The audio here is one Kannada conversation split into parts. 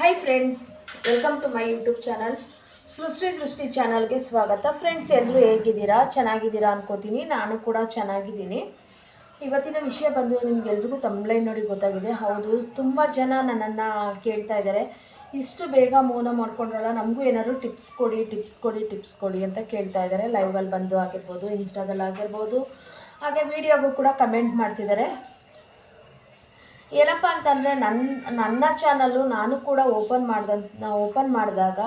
Hi friends welcome to my YouTube channel Srishti Drishti ಚಾನಲ್ಗೆ ಸ್ವಾಗತ. ಫ್ರೆಂಡ್ಸ್ ಎಲ್ಲರೂ ಹೇಗಿದ್ದೀರಾ? ಚೆನ್ನಾಗಿದ್ದೀರಾ ಅನ್ಕೋತೀನಿ. ನಾನು ಕೂಡ ಚೆನ್ನಾಗಿದ್ದೀನಿ. ಇವತ್ತಿನ ವಿಷಯ ಬಂದು ನಿಮಗೆಲ್ರಿಗೂ ತಮ್ಲೈನ್ ನೋಡಿ ಗೊತ್ತಾಗಿದೆ. ಹೌದು, ತುಂಬ ಜನ ನನ್ನನ್ನು ಕೇಳ್ತಾ ಇದ್ದಾರೆ. ಇಷ್ಟು ಬೇಗ ಮೌನ ಮಾಡ್ಕೊಂಡ್ರಲ್ಲ, ನಮಗೂ ಏನಾದರೂ ಟಿಪ್ಸ್ ಕೊಡಿ ಟಿಪ್ಸ್ ಕೊಡಿ ಟಿಪ್ಸ್ ಕೊಡಿ ಅಂತ ಕೇಳ್ತಾ ಇದ್ದಾರೆ. ಲೈವಲ್ಲಿ ಬಂದು ಆಗಿರ್ಬೋದು ಇನ್ಸ್ಟಾದಲ್ಲಿ ಆಗಿರ್ಬೋದು, ಹಾಗೆ ವಿಡಿಯೋಗೂ ಕೂಡ ಕಮೆಂಟ್ ಮಾಡ್ತಿದ್ದಾರೆ. ಏನಪ್ಪ ಅಂತಂದರೆ ನನ್ನ ನನ್ನ ಚಾನಲ್ಲು ನಾನು ಕೂಡ ಓಪನ್ ಮಾಡ್ದಂತ ಓಪನ್ ಮಾಡಿದಾಗ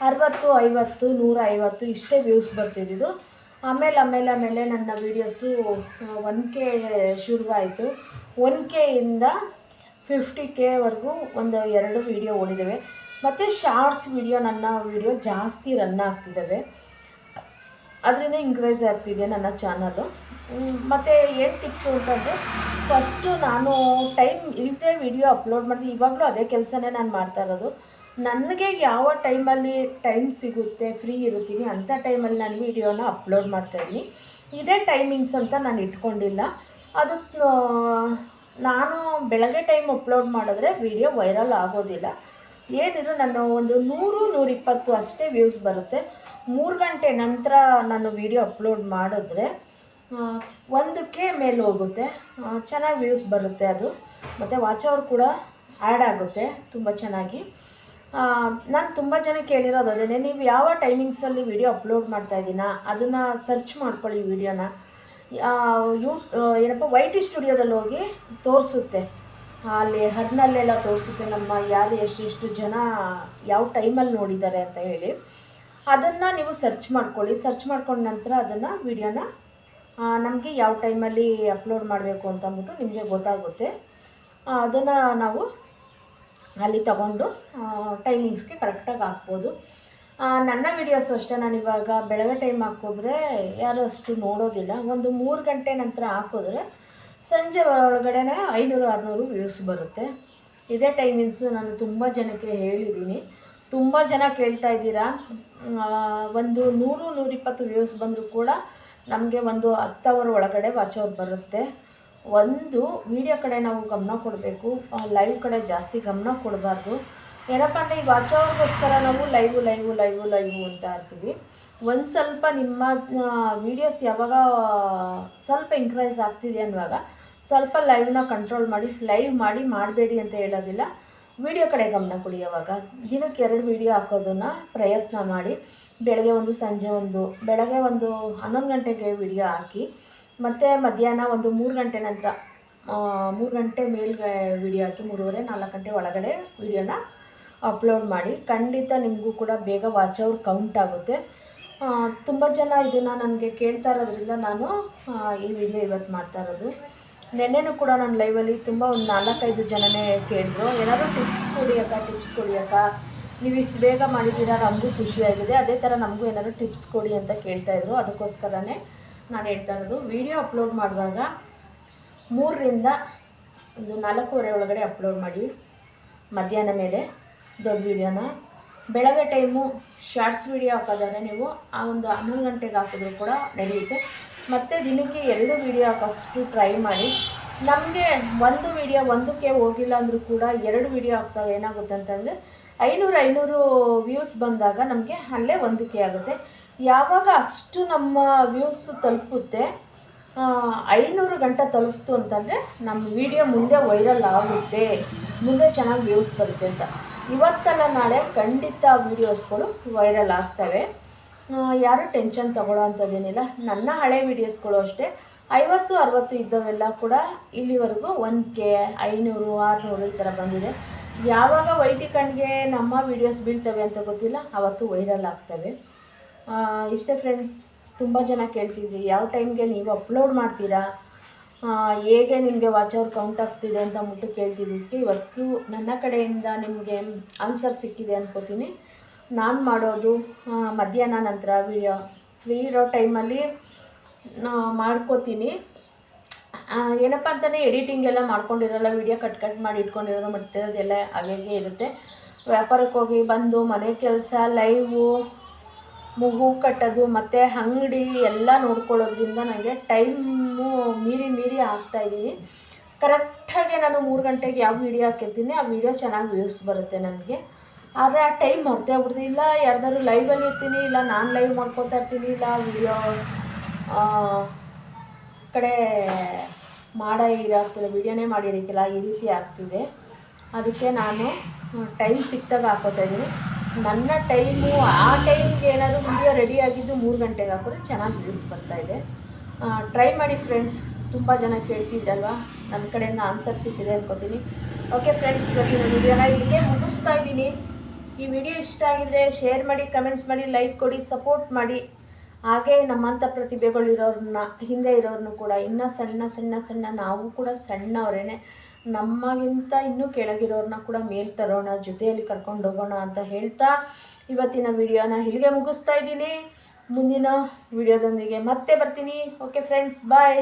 ಅರವತ್ತು, ಐವತ್ತು, ನೂರ ಐವತ್ತು ಇಷ್ಟೇ ವ್ಯೂಸ್ ಬರ್ತಿದ್ದಿದ್ದು. ಆಮೇಲೆ ಆಮೇಲೆ ಆಮೇಲೆ ನನ್ನ ವೀಡಿಯೋಸು ಒನ್ ಕೆ ಶುರುವಾಯಿತು. ಒನ್ ಕೆಯಿಂದ ಫಿಫ್ಟಿ ಕೆವರೆಗೂ ಒಂದು ಎರಡು ವೀಡಿಯೋ ಓಡಿದ್ದಾವೆ ಮತ್ತು ಶಾರ್ಟ್ಸ್ ವೀಡಿಯೋ, ನನ್ನ ವೀಡಿಯೋ ಜಾಸ್ತಿ ರನ್ ಆಗ್ತಿದ್ದಾವೆ. ಅದರಿಂದ ಇಂಕ್ರೇಜ್ ಆಗ್ತಿದೆ ನನ್ನ ಚಾನಲ್ಲು ಮತ್ತು ಏನು ಟಿಪ್ಸು ಅಂತಂದರೆ ಫಸ್ಟು ನಾನು ಟೈಮ್ ಇಲ್ಲದೆ ವಿಡಿಯೋ ಅಪ್ಲೋಡ್ ಮಾಡ್ತೀನಿ ಇವಾಗಲೂ ಅದೇ ಕೆಲಸನೇ ನಾನು ಮಾಡ್ತಾ ಇರೋದು. ನನಗೆ ಯಾವ ಟೈಮಲ್ಲಿ ಟೈಮ್ ಸಿಗುತ್ತೆ ಫ್ರೀ ಇರುತ್ತೀನಿ ಅಂಥ ಟೈಮಲ್ಲಿ ನಾನು ವೀಡಿಯೋನ ಅಪ್ಲೋಡ್ ಮಾಡ್ತಾಯಿದ್ದೀನಿ ಇದೇ ಟೈಮಿಂಗ್ಸ್ ಅಂತ ನಾನು ಇಟ್ಕೊಂಡಿಲ್ಲ. ಅದು ನಾನು ಬೆಳಗ್ಗೆ ಟೈಮ್ ಅಪ್ಲೋಡ್ ಮಾಡಿದ್ರೆ ವಿಡಿಯೋ ವೈರಲ್ ಆಗೋದಿಲ್ಲ. ಏನಿದ್ರು ನಾನು ಒಂದು ನೂರು, ನೂರಿಪ್ಪತ್ತು ಅಷ್ಟೇ ವ್ಯೂಸ್ ಬರುತ್ತೆ. ಮೂರು ಗಂಟೆ ನಂತರ ನಾನು ವಿಡಿಯೋ ಅಪ್ಲೋಡ್ ಮಾಡಿದ್ರೆ ಒಂದಕ್ಕೆ ಮೇಲೆ ಹೋಗುತ್ತೆ. ಚೆನ್ನಾಗಿ ವ್ಯೂಸ್ ಬರುತ್ತೆ ಅದು. ಮತ್ತು ವಾಚ್ ಅವರ್ ಕೂಡ ಆ್ಯಡ್ ಆಗುತ್ತೆ ತುಂಬ ಚೆನ್ನಾಗಿ. ನಾನು ತುಂಬ ಜನ ಕೇಳಿರೋದು ಅದೇ ನೀವು ಯಾವ ಟೈಮಿಂಗ್ಸಲ್ಲಿ ವಿಡಿಯೋ ಅಪ್ಲೋಡ್ ಮಾಡ್ತಾ ಇದ್ದೀನಾ ಅದನ್ನು ಸರ್ಚ್ ಮಾಡ್ಕೊಳ್ಳಿ ವಿಡಿಯೋನ ಯೂ ಏನಪ್ಪ ವೈ ಟಿ ಸ್ಟುಡಿಯೋದಲ್ಲಿ ಹೋಗಿ ತೋರಿಸುತ್ತೆ. ಅಲ್ಲಿ ಹರ್ನಲ್ಲೆಲ್ಲ ತೋರಿಸುತ್ತೆ, ನಮ್ಮ ಯಾರು ಎಷ್ಟೆಷ್ಟು ಜನ ಯಾವ ಟೈಮಲ್ಲಿ ನೋಡಿದ್ದಾರೆ ಅಂತ ಹೇಳಿ. ಅದನ್ನು ನೀವು ಸರ್ಚ್ ಮಾಡ್ಕೊಳ್ಳಿ. ಸರ್ಚ್ ಮಾಡ್ಕೊಂಡ ನಂತರ ಅದನ್ನು ವಿಡಿಯೋನ ನಮಗೆ ಯಾವ ಟೈಮಲ್ಲಿ ಅಪ್ಲೋಡ್ ಮಾಡಬೇಕು ಅಂತ ಅಂದ್ಬಿಟ್ಟು ನಿಮಗೆ ಗೊತ್ತಾಗುತ್ತೆ. ಅದನ್ನು ನಾವು ಅಲ್ಲಿ ತಗೊಂಡು ಟೈಮಿಂಗ್ಸ್ಗೆ ಕರೆಕ್ಟಾಗಿ ಹಾಕ್ಬೋದು. ನನ್ನ ವೀಡಿಯೋಸ್ ಅಷ್ಟೇ. ನಾನು ಇವಾಗ ಬೆಳಗ್ಗೆ ಟೈಮ್ ಹಾಕಿದ್ರೆ ಯಾರು ಅಷ್ಟು ನೋಡೋದಿಲ್ಲ. ಒಂದು ಮೂರು ಗಂಟೆ ನಂತರ ಹಾಕಿದ್ರೆ ಸಂಜೆ ಒಳಗಡೆನೇ ಐನೂರು, ಆರುನೂರು ವ್ಯೂಸ್ ಬರುತ್ತೆ. ಇದೇ ಟೈಮಿಂಗ್ಸು ನಾನು ತುಂಬ ಜನಕ್ಕೆ ಹೇಳಿದ್ದೀನಿ ತುಂಬ ಜನ ಕೇಳ್ತಾ ಇದ್ದೀರಾ? ಒಂದು ನೂರು, ನೂರಿಪ್ಪತ್ತು ವ್ಯೂಸ್ ಬಂದರೂ ಕೂಡ ನಮಗೆ ಒಂದು ಹತ್ತು ಅವರ್ ಒಳಗಡೆ ವಾಚ್ ಅವರ್ ಬರುತ್ತೆ. ಒಂದು ವಿಡಿಯೋ ಕಡೆ ನಾವು ಗಮನ ಕೊಡಬೇಕು. ಲೈವ್ ಕಡೆ ಜಾಸ್ತಿ ಗಮನ ಕೊಡಬಾರ್ದು. ಏನಪ್ಪ ಅಂದರೆ ಈ ವಾಚ್ ಅವರ್ಗೋಸ್ಕರ ನಾವು ಲೈವು ಲೈವು ಲೈವು ಲೈವು ಅಂತ ಇರ್ತೀವಿ. ಒಂದು ಸ್ವಲ್ಪ ನಿಮ್ಮ ವೀಡಿಯೋಸ್ ಯಾವಾಗ ಸ್ವಲ್ಪ ಇನ್ಕ್ರೈಸ್ ಆಗ್ತಿದೆ ಅನ್ನುವಾಗ ಸ್ವಲ್ಪ ಲೈವ್ನ ಕಂಟ್ರೋಲ್ ಮಾಡಿ, ಲೈವ್ ಮಾಡಿ ಮಾಡಬೇಡಿ ಅಂತ ಹೇಳೋದಿಲ್ಲ. ವಿಡಿಯೋ ಕಡೆ ಗಮನ ಕೊಡಿ ಯಾವಾಗ. ದಿನಕ್ಕೆ ಎರಡು ವಿಡಿಯೋ ಹಾಕೋದನ್ನು ಪ್ರಯತ್ನ ಮಾಡಿ. ಬೆಳಗ್ಗೆ ಒಂದು, ಸಂಜೆ ಒಂದು, ಬೆಳಗ್ಗೆ ಒಂದು ಹನ್ನೊಂದು ಗಂಟೆಗೆ ವಿಡಿಯೋ ಹಾಕಿ, ಮತ್ತು ಮಧ್ಯಾಹ್ನ ಒಂದು ಮೂರು ಗಂಟೆ ನಂತರ ಮೂರು ಗಂಟೆ ಮೇಲ್ಗೆ ವಿಡಿಯೋ ಹಾಕಿ, ಮೂರುವರೆ, ನಾಲ್ಕು ಗಂಟೆ ಒಳಗಡೆ ವಿಡಿಯೋನ ಅಪ್ಲೋಡ್ ಮಾಡಿ, ಖಂಡಿತ ನಿಮಗೂ ಕೂಡ ಬೇಗ ವಾಚ್ ಅವರ್ ಕೌಂಟ್ ಆಗುತ್ತೆ. ತುಂಬ ಜನ ಇದನ್ನು ನನಗೆ ಕೇಳ್ತಾ ಇರೋದ್ರಿಂದ ನಾನು ಈ ವಿಡಿಯೋ ಇವತ್ತು ಮಾಡ್ತಾ ಇರೋದು. ನೆನ್ನೆನೂ ಕೂಡ ನನ್ನ ಲೈವಲ್ಲಿ ತುಂಬ ಒಂದು ನಾಲ್ಕೈದು ಜನನೇ ಕೇಳಿದ್ರು. ಏನಾದರೂ ಟಿಪ್ಸ್ ಕೊಡಿ ಅಕ್ಕ ಟಿಪ್ಸ್ ಕೊಡಿ ಅಕ್ಕ. ನೀವು ಇಷ್ಟು ಬೇಗ ಮಾಡಿದ್ದೀರಾ, ನಮಗೂ ಖುಷಿಯಾಗಿದೆ ಅದೇ ಥರ ನಮಗೂ ಏನಾದರೂ ಟಿಪ್ಸ್ ಕೊಡಿ ಅಂತ ಕೇಳ್ತಾಯಿದ್ರು ಅದಕ್ಕೋಸ್ಕರನೇ ನಾನು ಹೇಳ್ತಾ ಇರೋದು. ವಿಡಿಯೋ ಅಪ್ಲೋಡ್ ಮಾಡುವಾಗ ಮೂರರಿಂದ ಒಂದು ನಾಲ್ಕೂವರೆ ಒಳಗಡೆ ಅಪ್ಲೋಡ್ ಮಾಡಿ, ಮಧ್ಯಾಹ್ನ ಮೇಲೆ. ದೊಡ್ಡ ವೀಡಿಯೋನ. ಬೆಳಗ್ಗೆ ಟೈಮು ಶಾರ್ಟ್ಸ್ ವೀಡಿಯೋ ಹಾಕೋದಾದ್ರೆ ನೀವು ಆ ಒಂದು ಹನ್ನೊಂದು ಗಂಟೆಗೆ ಹಾಕಿದ್ರು ಕೂಡ ನಡೆಯುತ್ತೆ. ಮತ್ತು ದಿನಕ್ಕೆ ಎರಡು ವೀಡಿಯೋ ಹಾಕೋಷ್ಟು ಟ್ರೈ ಮಾಡಿ. ನಮಗೆ ಒಂದು ವೀಡಿಯೋ ಒಂದಕ್ಕೆ ಹೋಗಿಲ್ಲ ಅಂದರೂ ಕೂಡ ಎರಡು ವೀಡಿಯೋ ಹಾಕ್ದಾಗ ಏನಾಗುತ್ತೆ ಅಂತಂದರೆ ಐನೂರು ಐನೂರು ವ್ಯೂಸ್ ಬಂದಾಗ ನಮಗೆ ಅಲ್ಲೇ ಒಂದಕ್ಕೆ ಆಗುತ್ತೆ. ಯಾವಾಗ ಅಷ್ಟು ನಮ್ಮ ವ್ಯೂಸ್ ತಲುಪುತ್ತೆ ಐನೂರು ಗಂಟೆ ತಲುಪ್ತು ಅಂತಂದರೆ ನಮ್ಮ ವಿಡಿಯೋ ಮುಂದೆ ವೈರಲ್ ಆಗುತ್ತೆ. ಮುಂದೆ ಚೆನ್ನಾಗಿ ವ್ಯೂಸ್ ಬರುತ್ತೆ ಅಂತ. ಇವತ್ತಲ್ಲ ನಾಳೆ ಖಂಡಿತ ವೀಡಿಯೋಸ್ಗಳು ವೈರಲ್ ಆಗ್ತವೆ. ಯಾರು ಟೆನ್ಷನ್ ತಗೊಳ್ಳೋ ಅಂಥದ್ದೇನಿಲ್ಲ. ನನ್ನ ಹಳೆ ವೀಡಿಯೋಸ್ಗಳು ಅಷ್ಟೇ. ಐವತ್ತು, ಅರವತ್ತು ಇದ್ದವೆಲ್ಲ ಕೂಡ ಇಲ್ಲಿವರೆಗೂ ಒಂದು ಕೆ ಐನೂರು, ಆರುನೂರು ಈ ಥರ ಬಂದಿದೆ. ಯಾವಾಗ ವೈಟಿ ಕಣ್ಗೆ ನಮ್ಮ ವೀಡಿಯೋಸ್ ಬೀಳ್ತವೆ ಅಂತ ಗೊತ್ತಿಲ್ಲ, ಅವತ್ತು ವೈರಲ್ ಆಗ್ತವೆ. ಇಷ್ಟೇ ಫ್ರೆಂಡ್ಸ್ ತುಂಬ ಜನ ಕೇಳ್ತಿದ್ರಿ, ಯಾವ ಟೈಮ್ಗೆ ನೀವು ಅಪ್ಲೋಡ್ ಮಾಡ್ತೀರಾ? ಹೇಗೆ ನಿಮಗೆ ವಾಚ್ ಅವರ್ ಕೌಂಟ್ ಆಗ್ತಿದೆ ಅಂತ ಅಂದ್ಬಿಟ್ಟು ಕೇಳ್ತಿದ್ದಕ್ಕೆ ಇವತ್ತು ನನ್ನ ಕಡೆಯಿಂದ ನಿಮಗೆ ಆನ್ಸರ್ ಸಿಕ್ಕಿದೆ ಅಂದ್ಕೋತೀನಿ ನಾನು ಮಾಡೋದು ಮಧ್ಯಾಹ್ನ ನಂತರ ವಿಡಿಯೋ ಫ್ರೀ ಇರೋ ಟೈಮಲ್ಲಿ ಮಾಡ್ಕೋತೀನಿ. ಏನಪ್ಪ ಅಂತಲೇ ಎಡಿಟಿಂಗ್ ಎಲ್ಲ ಮಾಡ್ಕೊಂಡಿರೋಲ್ಲ ವೀಡಿಯೋ ಕಟ್ ಕಟ್ ಮಾಡಿ ಇಟ್ಕೊಂಡಿರೋದು ಮಟ್ಟಿರೋದೆಲ್ಲ ಹಾಗೆ ಇರುತ್ತೆ. ವ್ಯಾಪಾರಕ್ಕೆ ಹೋಗಿ ಬಂದು ಮನೆ ಕೆಲಸ ಲೈವು ಮಗು ಕಟ್ಟೋದು ಮತ್ತು ಅಂಗಡಿ ಎಲ್ಲ ನೋಡ್ಕೊಳ್ಳೋದ್ರಿಂದ ನನಗೆ ಟೈಮು ಮೀರಿ ಮೀರಿ ಆಗ್ತಾಯಿದ್ದೀನಿ ಕರೆಕ್ಟಾಗಿ ನಾನು ಮೂರು ಗಂಟೆಗೆ ಯಾವ ವೀಡಿಯೋ ಹಾಕಿರ್ತೀನಿ, ಆ ವೀಡಿಯೋ ಚೆನ್ನಾಗಿ ವ್ಯೂಸ್ ಬರುತ್ತೆ ನನಗೆ. ಆದರೆ ಆ ಟೈಮ್ ಮರ್ತೇ ಬಿಡ್ತೀನಿ ಇಲ್ಲ ಯಾರ್ದಾದ್ರು ಲೈವಲ್ಲಿ ಇರ್ತೀನಿ, ಇಲ್ಲ ನಾನು ಲೈವ್ ಮಾಡ್ಕೊತಾ ಇರ್ತೀನಿ, ಇಲ್ಲ ವಿಡಿಯೋ ಕಡೆ ಮಾಡೋ ಇರಾಕಿಲ್ಲ ವಿಡಿಯೋನೇ ಮಾಡಿರೋಕ್ಕಿಲ್ಲ, ಈ ರೀತಿ ಆಗ್ತಿದೆ. ಅದಕ್ಕೆ ನಾನು ಟೈಮ್ ಸಿಕ್ತಾಗ ಹಾಕೋತಾ ಇದ್ದೀನಿ ನನ್ನ ಟೈಮು, ಆ ಟೈಮ್ಗೆ ಏನಾದರೂ ವಿಡಿಯೋ ರೆಡಿ ಆಗಿದ್ದು ಮೂರು ಗಂಟೆಗೆ ಹಾಕಿದ್ರೆ ಚೆನ್ನಾಗಿ ವ್ಯೂಸ್ ಬರ್ತಾಯಿದೆ ಟ್ರೈ ಮಾಡಿ ಫ್ರೆಂಡ್ಸ್ ತುಂಬ ಜನ ಕೇಳ್ತಿದ್ದಲ್ವಾ ನನ್ನ ಕಡೆಯಿಂದ ಆನ್ಸರ್ ಸಿಕ್ಕಿದೆ ಅನ್ಕೋತೀನಿ. ಓಕೆ ಫ್ರೆಂಡ್ಸ್ ಇವತ್ತಿನ ವಿಡಿಯೋನ ಇಲ್ಲಿಗೆ ಮುಗಿಸ್ತಾ ಇದ್ದೀನಿ. ಈ ವಿಡಿಯೋ ಇಷ್ಟ ಆಗಿದ್ರೆ ಶೇರ್ ಮಾಡಿ ಕಮೆಂಟ್ಸ್ ಮಾಡಿ ಲೈಕ್ ಕೊಡಿ ಸಪೋರ್ಟ್ ಮಾಡಿ. ಹಾಗೆ ನಮ್ಮಂಥ ಪ್ರತಿಭೆಗಳು ಇರೋರನ್ನ ಹಿಂದೆ ಇರೋರನ್ನು ಕೂಡ, ಇನ್ನೂ ಸಣ್ಣ ಸಣ್ಣ ಸಣ್ಣ, ನಾವು ಕೂಡ ಸಣ್ಣವರೇನೆ. ನಮಗಿಂತ ಇನ್ನೂ ಕೆಳಗಿರೋರನ್ನ ಕೂಡ ಮೇಲ್ ತರೋಣ, ಜೊತೆಯಲ್ಲಿ ಕರ್ಕೊಂಡು ಹೋಗೋಣ ಅಂತ ಹೇಳ್ತಾ ಇವತ್ತಿನ ವಿಡಿಯೋನ ಇಲ್ಲಿಗೆ ಮುಗಿಸ್ತಾ ಇದ್ದೀನಿ. ಮುಂದಿನ ವಿಡಿಯೋದೊಂದಿಗೆ ಮತ್ತೆ ಬರ್ತೀನಿ. Okay friends bye